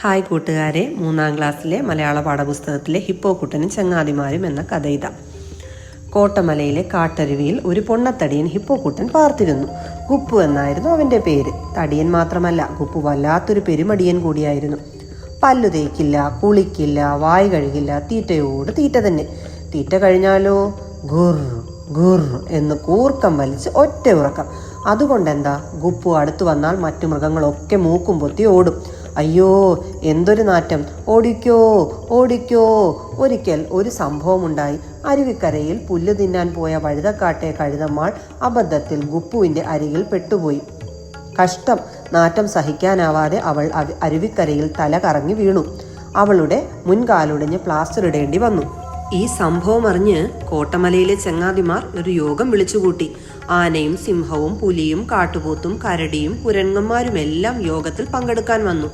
Hi കൂട്ടുകാരെ. മൂന്നാം ക്ലാസ്സിലെ മലയാള പാഠപുസ്തകത്തിലെ ഹിപ്പോക്കുട്ടനും ചങ്ങാതിമാരും എന്ന കഥ ഇതാ കോട്ടമലയിലെ കാട്ടരുവിയിൽ ഒരു പൊണ്ണത്തടിയൻ ഹിപ്പോക്കുട്ടൻ പാർത്തിരുന്നു. ഗുപ്പു എന്നായിരുന്നു അവന്റെ പേര്. തടിയൻ മാത്രമല്ല ഗുപ്പു വല്ലാത്തൊരു പെരുമടിയൻ കൂടിയായിരുന്നു. പല്ലു തേക്കില്ല കുളിക്കില്ല വായ് കഴുകില്ല തീറ്റയോട് തീറ്റ തന്നെ. തീറ്റ കഴിഞ്ഞാലോ? ഗുർ ഗുർ എന്ന് കൂർക്കം വലിച്ച് ഒറ്റ ഉറക്കം. അതുകൊണ്ടെന്താ? ഗുപ്പു അടുത്തു വന്നാൽ മറ്റു മൃഗങ്ങളൊക്കെ മൂക്കും പൊത്തി ഓടും. അയ്യോ എന്തൊരു നാറ്റം. ഓടിക്കോ ഓടിക്കോ. ഒരിക്കൽ ഒരു സംഭവമുണ്ടായി. അരുവിക്കരയിൽ പുല്ല് തിന്നാൻ പോയ വഴുതക്കാട്ടെ കഴുതമ്മാൾ അബദ്ധത്തിൽ ഗുപ്പുവിന്റെ അരികിൽ പെട്ടുപോയി. കഷ്ടം. നാറ്റം സഹിക്കാനാവാതെ അവൾ അരുവിക്കരയിൽ തല കറങ്ങി വീണു. അവളുടെ മുൻകാലൊടിഞ്ഞ് പ്ലാസ്റ്റർ ഇടേണ്ടി വന്നു. ഈ സംഭവം അറിഞ്ഞ് കോട്ടമലയിലെ ചെങ്ങാതിമാർ ഒരു യോഗം വിളിച്ചുകൂട്ടി. ആനയും സിംഹവും പുലിയും കാട്ടുപോത്തും കരടിയും കുരങ്ങന്മാരുമെല്ലാം യോഗത്തിൽ പങ്കെടുക്കാൻ വന്നു.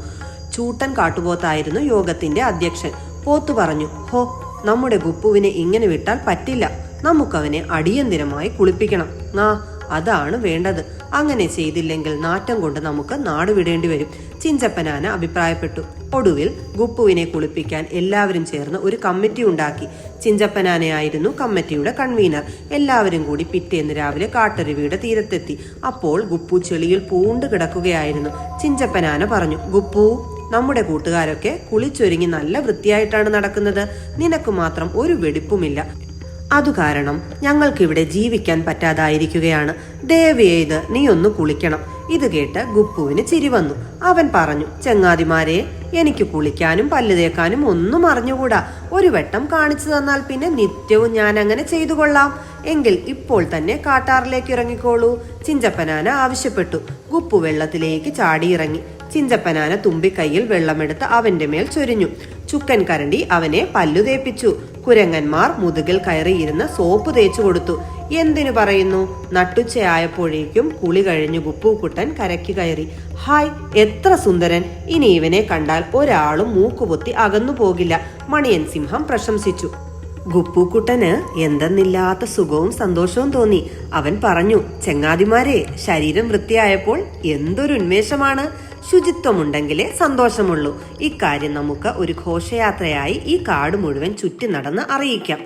ചൂട്ടൻ കാട്ടുപോത്തായിരുന്നു യോഗത്തിന്റെ അധ്യക്ഷൻ. പോത്തു പറഞ്ഞു ഹോ നമ്മുടെ ഗുപ്പുവിനെ ഇങ്ങനെ വിട്ടാൽ പറ്റില്ല. നമുക്കവനെ അടിയന്തിരമായി കുളിപ്പിക്കണം. ആ അതാണ് വേണ്ടത്. അങ്ങനെ ചെയ്തില്ലെങ്കിൽ നാറ്റം കൊണ്ട് നമുക്ക് നാട് വിടേണ്ടി വരും ചിഞ്ചപ്പനാന അഭിപ്രായപ്പെട്ടു. ഒടുവിൽ ഗുപ്പുവിനെ കുളിപ്പിക്കാൻ എല്ലാവരും ചേർന്ന് ഒരു കമ്മിറ്റി ഉണ്ടാക്കി. ചിഞ്ചപ്പനാനയായിരുന്നു കമ്മിറ്റിയുടെ കൺവീനർ. എല്ലാവരും കൂടി പിറ്റേന്ന് രാവിലെ കാട്ടരുവിയുടെ തീരത്തെത്തി. അപ്പോൾ ഗുപ്പു ചെളിയിൽ പൂണ്ട് കിടക്കുകയായിരുന്നു. ചിഞ്ചപ്പനാന പറഞ്ഞു ഗുപ്പു നമ്മുടെ കൂട്ടുകാരൊക്കെ കുളിച്ചൊരുങ്ങി നല്ല വൃത്തിയായിട്ടാണ് നടക്കുന്നത്. നിനക്ക് മാത്രം ഒരു വെടിപ്പുമില്ല. അതു കാരണം ഞങ്ങൾക്കിവിടെ ജീവിക്കാൻ പറ്റാതായിരിക്കുകയാണ്. ദയവേത് നീ ഒന്ന് കുളിക്കണം. ഇത് കേട്ട് ഗുപ്പുവിന് ചിരി വന്നു. അവൻ പറഞ്ഞു ചെങ്ങാതിമാരെ എനിക്ക് കുളിക്കാനും പല്ല് തേക്കാനും ഒന്നും അറിഞ്ഞുകൂടാ. ഒരു വട്ടം കാണിച്ചു തന്നാൽ പിന്നെ നിത്യവും ഞാൻ അങ്ങനെ ചെയ്തു കൊള്ളാം. എങ്കിൽ ഇപ്പോൾ തന്നെ കാട്ടാറിലേക്ക് ഇറങ്ങിക്കോളൂ. ചിഞ്ചപ്പനാന ആവശ്യപ്പെട്ടു. ഗുപ്പു വെള്ളത്തിലേക്ക് ചാടിയിറങ്ങി. ചിഞ്ചപ്പനാന തുമ്പിക്കൈയിൽ വെള്ളമെടുത്ത് അവന്റെ മേൽ ചൊരിഞ്ഞു. ചുക്കൻ കരണ്ടി അവനെ പല്ലു തേപ്പിച്ചു. കുരങ്ങന്മാർ മുതുകിൽ കയറിയിരുന്ന് സോപ്പ് തേച്ചു കൊടുത്തു. എന്തിനു പറയുന്നു? നട്ടുച്ചയായപ്പോഴേക്കും കുളി കഴിഞ്ഞു ഗുപ്പൂക്കുട്ടൻ കരയ്ക്ക് കയറി. ഹായ് എത്ര സുന്ദരൻ. ഇനി ഇവനെ കണ്ടാൽ ഒരാളും മൂക്കുപൊത്തി അകന്നു പോകില്ല. മണിയൻ സിംഹം പ്രശംസിച്ചു. ഗുപ്പൂക്കുട്ടന് എന്തെന്നില്ലാത്ത സുഖവും സന്തോഷവും തോന്നി. അവൻ പറഞ്ഞു ചെങ്ങാതിമാരെ ശരീരം വൃത്തിയായപ്പോൾ എന്തൊരു ഉന്മേഷമാണ്. ശുചിത്വമുണ്ടെങ്കിലേ സന്തോഷമുള്ളൂ. ഇക്കാര്യം നമുക്ക് ഒരു ഘോഷയാത്രയായി ഈ കാട് മുഴുവൻ ചുറ്റി നടന്ന് അറിയിക്കാം.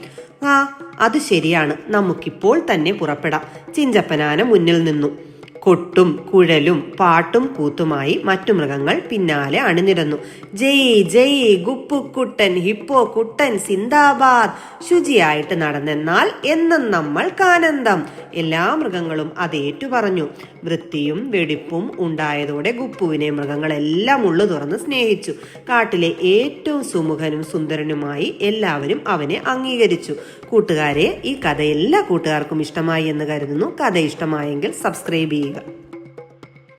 ആ അത് ശരിയാണ്. നമുക്കിപ്പോൾ തന്നെ പുറപ്പെടാം. ചിഞ്ചപ്പനാന മുന്നിൽ നിന്നു. കൊട്ടും കുഴലും പാട്ടും കൂത്തുമായി മറ്റു മൃഗങ്ങൾ പിന്നാലെ അണിനിരന്നു. ജയ് ജയ് ഗുപ്പുക്കുട്ടൻ ഹിപ്പോ കുട്ടൻ സിന്ദാബാദ്. ശുചിയായിട്ട് നടന്നെന്നാൽ എന്നും നമ്മൾക്കാനന്ദം എല്ലാ മൃഗങ്ങളും അതേറ്റു പറഞ്ഞു വൃത്തിയും വെടിപ്പും ഉണ്ടായതോടെ ഗുപ്പുവിനെ മൃഗങ്ങളെല്ലാം ഉള്ളു തുറന്ന് സ്നേഹിച്ചു. കാട്ടിലെ ഏറ്റവും സുമുഖനും സുന്ദരനുമായി എല്ലാവരും അവനെ അംഗീകരിച്ചു. കൂട്ടുകാരെ ഈ കഥ എല്ലാ കൂട്ടുകാർക്കും ഇഷ്ടമായി എന്ന് കരുതുന്നു. കഥ ഇഷ്ടമായെങ്കിൽ സബ്സ്ക്രൈബ് ചെയ്യുക. vida.